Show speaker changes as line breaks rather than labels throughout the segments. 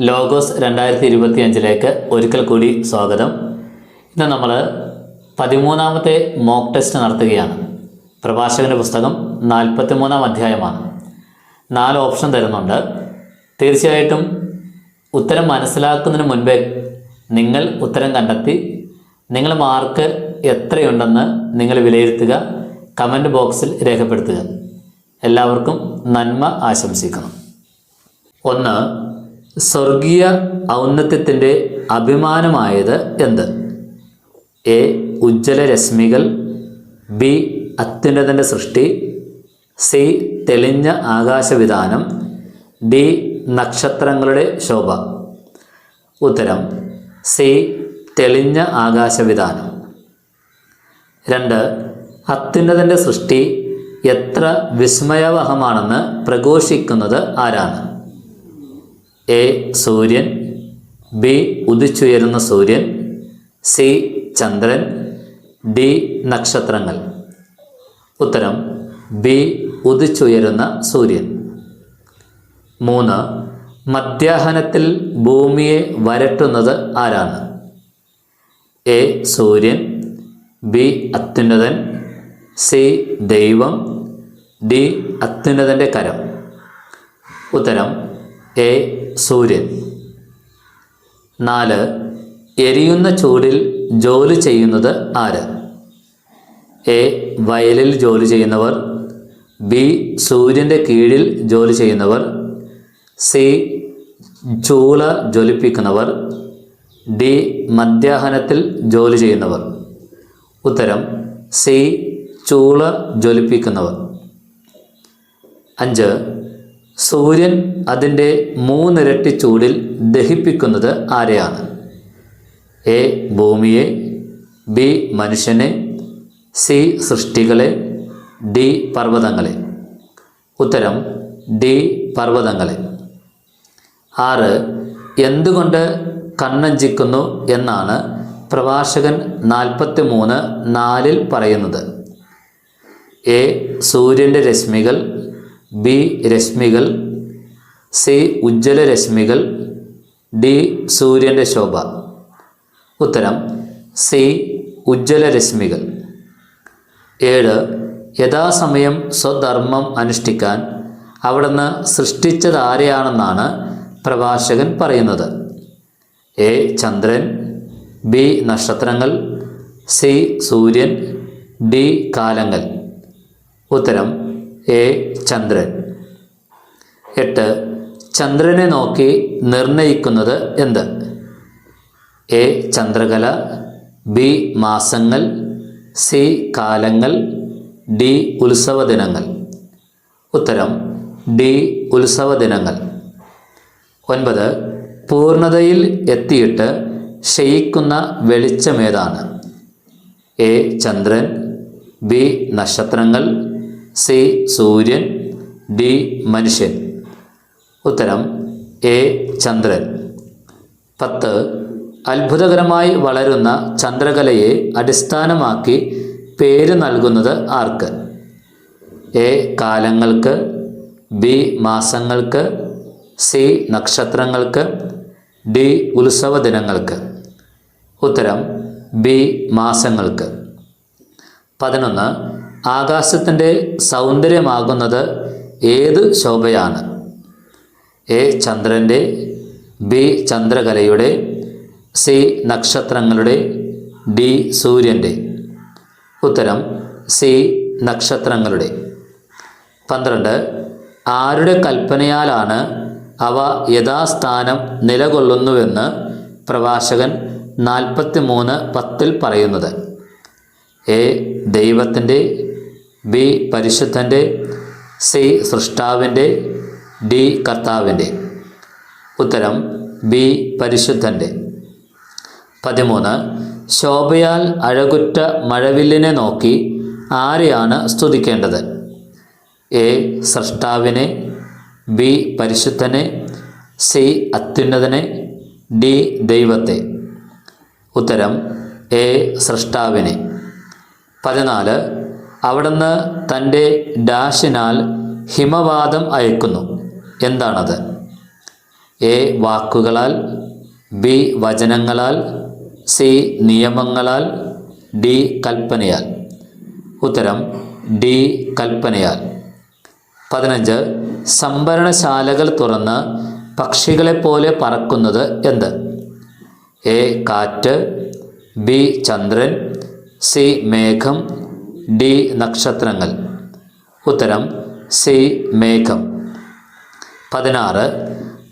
Logos രണ്ടായിരത്തി ഇരുപത്തി അഞ്ചിലേക്ക് ഒരിക്കൽ കൂടി സ്വാഗതം. ഇന്ന് നമ്മൾ പതിമൂന്നാമത്തെ മോക്ക് ടെസ്റ്റ് നടത്തുകയാണ്. പ്രഭാഷകന്റെ പുസ്തകം നാൽപ്പത്തി മൂന്നാം അധ്യായമാണ്. നാല് ഓപ്ഷൻ തരുന്നുണ്ട്. തീർച്ചയായിട്ടും ഉത്തരം മനസ്സിലാക്കുന്നതിന് മുൻപേ നിങ്ങൾ ഉത്തരം കണ്ടെത്തി നിങ്ങൾ മാർക്ക് എത്രയുണ്ടെന്ന് നിങ്ങൾ വിലയിരുത്തുക കമന്റ് ബോക്സിൽ രേഖപ്പെടുത്തുക. എല്ലാവർക്കും നന്മ ആശംസിക്കുന്നു. ഒന്ന് സ്വർഗീയ ഔന്നത്യത്തിന്റെ അഭിമാനമായത് എന്ത്? എ. ഉജ്ജ്വല രശ്മികൾ ബി. അത്യുന്നതന്റെ സൃഷ്ടി സി. തെളിഞ്ഞ ആകാശവിധാനം ഡി. നക്ഷത്രങ്ങളുടെ ശോഭ. ഉത്തരം സി. തെളിഞ്ഞ ആകാശവിധാനം. രണ്ട് അത്യുന്നതന്റെ സൃഷ്ടി എത്ര വിസ്മയവഹമാണെന്ന് പ്രഘോഷിക്കുന്നത് ആരാണ്? എ സൂര്യൻ ബി ഉദിച്ചുയരുന്ന സൂര്യൻ സി ചന്ദ്രൻ ഡി നക്ഷത്രങ്ങൾ. ഉത്തരം ബി ഉദിച്ചുയരുന്ന സൂര്യൻ. മൂന്ന് മധ്യാഹ്നത്തിൽ ഭൂമിയെ വരട്ടുന്നത് ആരാണ്? എ സൂര്യൻ ബി അത്യുന്നതൻ സി ദൈവം ഡി അത്യുന്നതന്റെ കരം. ഉത്തരം എ സൂര്യൻ. നാല് എരിയുന്ന ചൂടിൽ ജോലി ചെയ്യുന്നത് ആര്? എ വയലിൽ ജോലി ചെയ്യുന്നവർ. ബി സൂര്യന്റെ കീഴിൽ ജോലി ചെയ്യുന്നവർ. സി ചൂള ജ്വലിപ്പിക്കുന്നവർ. ഡി മധ്യാഹ്നത്തിൽ ജോലി ചെയ്യുന്നവർ. ഉത്തരം സി ചൂള ജ്വലിപ്പിക്കുന്നവർ. അഞ്ച് സൂര്യൻ അതിന്റെ മൂന്നിരട്ടി ചൂടിൽ ദഹിപ്പിക്കുന്നത് ആരെയാണ്? എ ഭൂമിയെ ബി മനുഷ്യനെ സി സൃഷ്ടികളെ ഡി പർവതങ്ങളെ. ഉത്തരം ഡി പർവതങ്ങളെ. ആറ് എന്തുകൊണ്ട് കണ്ണഞ്ചിക്കുന്നു എന്നാണ് പ്രഭാഷകൻ നാൽപ്പത്തി മൂന്ന് നാലിൽ പറയുന്നത്. എ സൂര്യന്റെ രശ്മികൾ ബി രശ്മികൾ സി ഉജ്ജ്വല രശ്മികൾ ഡി സൂര്യന്റെ ശോഭ. ഉത്തരം സി ഉജ്ജ്വല രശ്മികൾ ഏഴ് യഥാസമയം സ്വധർമ്മം അനുഷ്ഠിക്കാൻ അവിടുന്ന് സൃഷ്ടിച്ചതാരെയാണെന്നാണ് പ്രഭാഷകൻ പറയുന്നത്. എ ചന്ദ്രൻ ബി നക്ഷത്രങ്ങൾ സി സൂര്യൻ ഡി കാലങ്ങൾ. ഉത്തരം എ ചന്ദ്രൻ. എട്ട് ചന്ദ്രനെ നോക്കി നിർണയിക്കുന്നത് എന്ത്? എ ചന്ദ്രകല ബി മാസങ്ങൾ സി കാലങ്ങൾ ഡി ഉത്സവ ദിനങ്ങൾ ഉത്തരം ഡി ഉത്സവ ദിനങ്ങൾ ഒൻപത് പൂർണതയിൽ എത്തിയിട്ട് ക്ഷയിക്കുന്ന വെളിച്ചമേതാണ് എ ചന്ദ്രൻ ബി നക്ഷത്രങ്ങൾ സി സൂര്യൻ ഡി മനുഷ്യൻ. ഉത്തരം എ ചന്ദ്രൻ. പത്ത് അത്ഭുതകരമായി വളരുന്ന ചന്ദ്രകലയെ അടിസ്ഥാനമാക്കി പേര് നൽകുന്നത് ആർക്ക്? എ കാലങ്ങൾക്ക് ബി മാസങ്ങൾക്ക് സി നക്ഷത്രങ്ങൾക്ക് ഡി ഉത്സവ ദിനങ്ങൾക്ക്. ഉത്തരം ബി മാസങ്ങൾക്ക്. പതിനൊന്ന് ആകാശത്തിന്റെ സൗന്ദര്യമാകുന്നത് ഏത് ശോഭയാണ്? എ ചന്ദ്രന്റെ ബി ചന്ദ്രകലയുടെ സി നക്ഷത്രങ്ങളുടെ ഡി സൂര്യന്റെ. ഉത്തരം സി നക്ഷത്രങ്ങളുടെ. പന്ത്രണ്ട് ആരുടെ കൽപ്പനയാലാണ് അവ യഥാസ്ഥാനം നിലകൊള്ളുന്നുവെന്ന് പ്രഭാഷകൻ നാൽപ്പത്തി മൂന്ന് പത്തിൽ പറയുന്നത്? എ ദൈവത്തിന്റെ ബി പരിശുദ്ധന്റെ സി സൃഷ്ടാവിന്റെ ഡി കർത്താവിന്റെ. ഉത്തരം ബി പരിശുദ്ധന്റെ. പതിമൂന്ന് ശോഭയാൽ അഴകുറ്റ മഴവില്ലിനെ നോക്കി ആരെയാണ് സ്തുതിക്കേണ്ടത്? എ സൃഷ്ടാവിനെ ബി പരിശുദ്ധനെ സി അത്യുന്നതനെ ഡി ദൈവത്തെ. ഉത്തരം എ സൃഷ്ടാവിനെ. പതിനാല് അവിടുന്ന് തന്റെ ഡാഷിനാൽ ഹിമവാദം അയക്കുന്നു. എന്താണത്? എ. വാക്കുകളാൽ ബി. വചനങ്ങളാൽ സി. നിയമങ്ങളാൽ ഡി. കൽപ്പനയാൽ. ഉത്തരം ഡി. കൽപ്പനയാൽ. പതിനഞ്ച്. സംഭരണശാലകൾ തുറന്ന് പക്ഷികളെപ്പോലെ പറക്കുന്നത് എന്ത്? എ. കാറ്റ് ബി. ചന്ദ്രൻ സി. മേഘം ഡി നക്ഷത്രങ്ങൾ. ഉത്തരം സി മേഘം. പതിനാറ്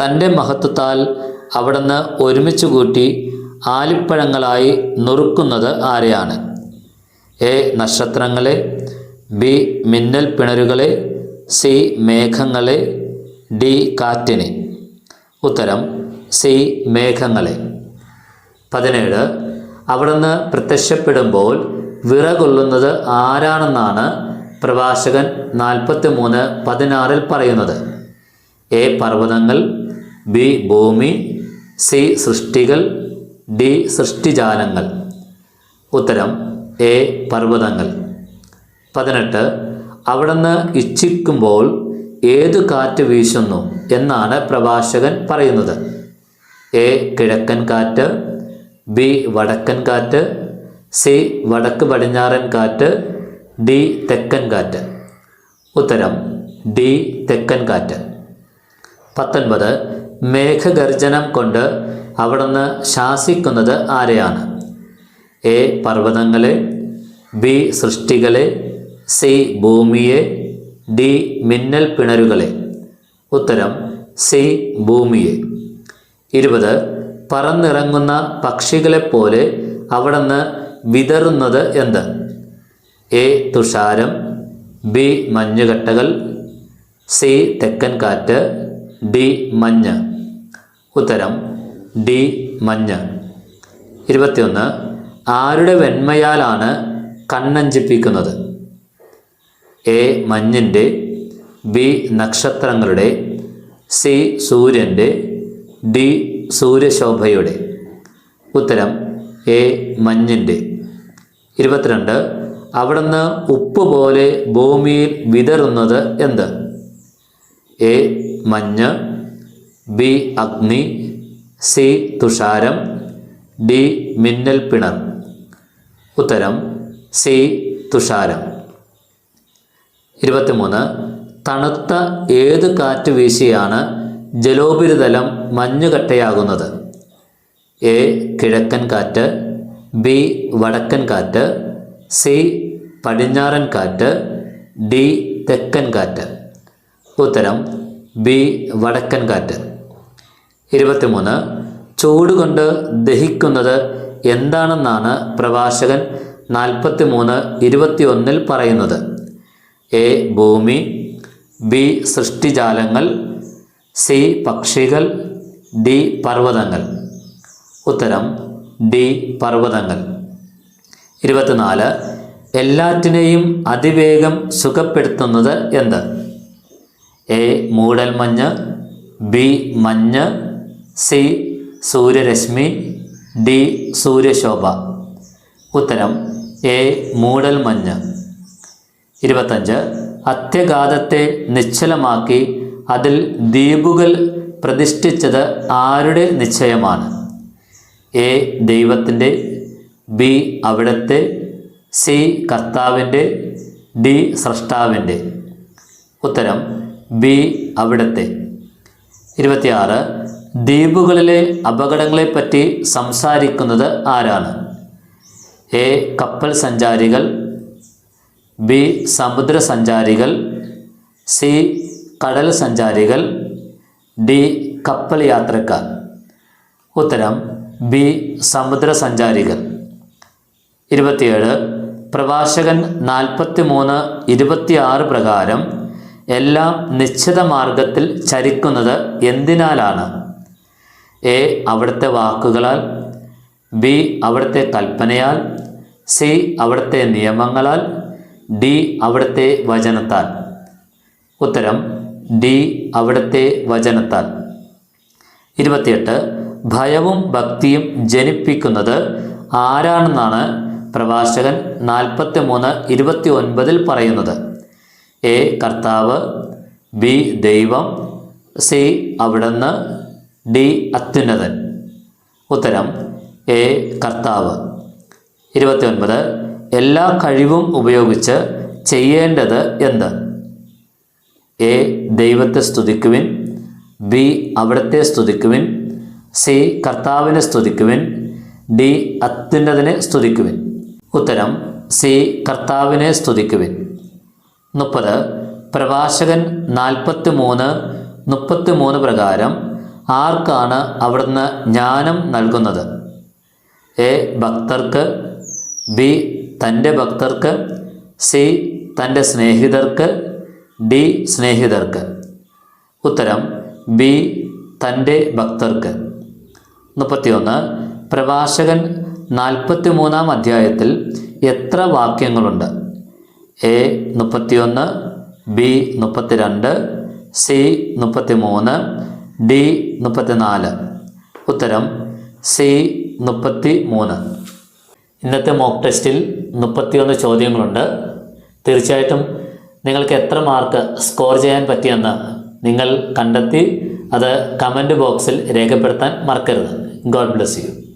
തന്റെ മഹത്വത്താൽ അവിടുന്ന് ഒരുമിച്ച് കൂട്ടി ആലിപ്പഴങ്ങളായി നുറുക്കുന്നത് ആരെയാണ്? എ നക്ഷത്രങ്ങളെ ബി മിന്നൽ പിണരുകളെ സി മേഘങ്ങളെ ഡി കാറ്റിനെ. ഉത്തരം സി മേഘങ്ങളെ. പതിനേഴ് അവിടുന്ന് പ്രത്യക്ഷപ്പെടുമ്പോൾ വിറകൊള്ളുന്നത് ആരാണെന്നാണ് പ്രഭാഷകൻ നാൽപ്പത്തി മൂന്ന് പതിനാറിൽ പറയുന്നത്? എ. പർവതങ്ങൾ ബി. ഭൂമി സി. സൃഷ്ടികൾ ഡി. സൃഷ്ടിജാലങ്ങൾ. ഉത്തരം എ. പർവതങ്ങൾ. പതിനെട്ട് അവിടുന്ന് ഇച്ഛിക്കുമ്പോൾ ഏതു കാറ്റ് വീശുന്നു എന്നാണ് പ്രഭാഷകൻ പറയുന്നത്? എ. കിഴക്കൻ കാറ്റ് ബി. വടക്കൻ കാറ്റ് സി വടക്ക് പടിഞ്ഞാറൻ കാറ്റ് ഡി തെക്കൻ കാറ്റ്. ഉത്തരം ഡി തെക്കൻ കാറ്റ്. പത്തൊൻപത് മേഘഗർജനം കൊണ്ട് അവിടുന്ന് ശാസിക്കുന്നത് ആരെയാണ്? എ പർവതങ്ങളെ ബി സൃഷ്ടികളെ സി ഭൂമിയെ ഡി മിന്നൽ പിണരുകളെ. ഉത്തരം സി ഭൂമിയെ. ഇരുപത് പറന്നിറങ്ങുന്ന പക്ഷികളെപ്പോലെ അവിടുന്ന് വിതറുന്നത് എന്ത്? എ തുഷാരം ബി മഞ്ഞുകട്ടകൾ സി തെക്കൻ കാറ്റ് ഡി മഞ്ഞ്. ഉത്തരം ഡി മഞ്ഞ്. ഇരുപത്തിയൊന്ന് ആരുടെ വെണ്മയാലാണ് കണ്ണഞ്ചിപ്പിക്കുന്നത്? എ മഞ്ഞിന്റെ ബി നക്ഷത്രങ്ങളുടെ സി സൂര്യന്റെ ഡി സൂര്യശോഭയുടെ. ഉത്തരം എ മഞ്ഞിന്റെ. ഇരുപത്തിരണ്ട്. അവിടുന്ന് ഉപ്പ് പോലെ ഭൂമിയിൽ വിതറുന്നത് എന്ത്? എ മഞ്ഞ് ബി അഗ്നി സി തുഷാരം ഡി മിന്നൽ പിണർ. ഉത്തരം സി തുഷാരം. ഇരുപത്തിമൂന്ന്. തണുത്ത ഏത് കാറ്റ് വീശിയാണ് ജലോപരിതലം മഞ്ഞുകട്ടയാകുന്നത്? എ കിഴക്കൻ കാറ്റ് ബി വടക്കൻ കാറ്റ് സി പടിഞ്ഞാറൻ കാറ്റ് ഡി തെക്കൻ കാറ്റ്. ഉത്തരം ബി വടക്കൻ കാറ്റ്. ഇരുപത്തിമൂന്ന് ചൂടുകൊണ്ട് ദഹിക്കുന്നത് എന്താണെന്നാണ് പ്രഭാഷകൻ നാൽപ്പത്തി മൂന്ന് ഇരുപത്തിയൊന്നിൽ പറയുന്നത്. എ ഭൂമി ബി സൃഷ്ടിജാലങ്ങൾ സി പക്ഷികൾ ഡി പർവതങ്ങൾ. ഉത്തരം ഡി പർവതങ്ങൾ. ഇരുപത്തിനാല് എല്ലാറ്റിനെയും അതിവേഗം സുഖപ്പെടുത്തുന്നത് എന്ത്? എ മൂടൽമഞ്ഞ് ബി മഞ്ഞ് സി സൂര്യരശ്മി ഡി സൂര്യശോഭ. ഉത്തരം എ മൂടൽമഞ്ഞ് ഇരുപത്തഞ്ച് അത്യഘാതത്തെ നിശ്ചലമാക്കി അതിൽ ദ്വീപുകൾ പ്രതിഷ്ഠിച്ചത് ആരുടെ നിശ്ചയമാണ്? എ ദൈവത്തിന്റെ ബി അവിടുത്തെ സി കർത്താവിന്റെ ഡി സ്രഷ്ടാവിന്റെ. ഉത്തരം ബി അവിടുത്തെ. ഇരുപത്തിയാറ് ദ്വീപുകളിലെ അപകടങ്ങളെപ്പറ്റി സംസാരിക്കുന്നത് ആരാണ്? എ കപ്പൽ സഞ്ചാരികൾ ബി സമുദ്ര സഞ്ചാരികൾ സി കടൽ സഞ്ചാരികൾ ഡി കപ്പൽ യാത്രക്കാർ. ഉത്തരം ബി സമുദ്ര സഞ്ചാരികൾ ഇരുപത്തിയേഴ് പ്രഭാഷകൻ നാൽപ്പത്തി മൂന്ന് ഇരുപത്തിയാറ് പ്രകാരം എല്ലാം നിശ്ചിത മാർഗത്തിൽ ചരിക്കുന്നത് എന്തിനാലാണ്? എ അവിടുത്തെ വാക്കുകളാൽ ബി അവിടുത്തെ കൽപ്പനയാൽ സി അവിടുത്തെ നിയമങ്ങളാൽ ഡി അവിടുത്തെ വചനത്താൽ. ഉത്തരം ഡി അവിടുത്തെ വചനത്താൽ. ഇരുപത്തിയെട്ട് ഭയവും ഭക്തിയും ജനിപ്പിക്കുന്നത് ആരാണെന്നാണ് പ്രഭാഷകൻ നാൽപ്പത്തി മൂന്ന് ഇരുപത്തി ഒൻപതിൽ പറയുന്നത്? എ. കർത്താവ് ബി. ദൈവം സി. അവിടുന്ന് ഡി. അത്യുന്നതൻ. ഉത്തരം എ. കർത്താവ്. ഇരുപത്തിയൊൻപത് എല്ലാ കഴിവും ഉപയോഗിച്ച് ചെയ്യേണ്ടത് എന്ത്? എ. ദൈവത്തെ സ്തുതിക്കുവിൻ ബി. അവിടത്തെ സ്തുതിക്കുവിൻ സി കർത്താവിനെ സ്തുതിക്കുവിൻ. ഡി അത്യുന്നതിനെ സ്തുതിക്കുവിൻ. ഉത്തരം സി കർത്താവിനെ സ്തുതിക്കുവിൻ. മുപ്പത് പ്രഭാഷകൻ നാൽപ്പത്തി മൂന്ന് മുപ്പത്തി മൂന്ന് പ്രകാരം ആർക്കാണ് അവിടുന്ന് ജ്ഞാനം നൽകുന്നത്? എ ഭക്തർക്ക്. ബി തന്റെ ഭക്തർക്ക്. സി തന്റെ സ്നേഹിതർക്ക്. ഡി സ്നേഹിതർക്ക്. ഉത്തരം ബി തന്റെ ഭക്തർക്ക്. മുപ്പത്തിയൊന്ന്. പ്രഭാഷകൻ നാൽപ്പത്തി മൂന്നാം അധ്യായത്തിൽ എത്ര വാക്യങ്ങളുണ്ട്? എ മുപ്പത്തിയൊന്ന് ബി മുപ്പത്തിരണ്ട് സി മുപ്പത്തിമൂന്ന് ഡി മുപ്പത്തിനാല്. ഉത്തരം സി മുപ്പത്തി മൂന്ന് ഇന്നത്തെ മോക്ക് ടെസ്റ്റിൽ മുപ്പത്തിയൊന്ന് ചോദ്യങ്ങളുണ്ട്. തീർച്ചയായിട്ടും നിങ്ങൾക്ക് എത്ര മാർക്ക് സ്കോർ ചെയ്യാൻ പറ്റിയെന്ന് നിങ്ങൾ കണ്ടെത്തി അത് കമന്റ് ബോക്സിൽ രേഖപ്പെടുത്താൻ മറക്കരുത്. God bless you.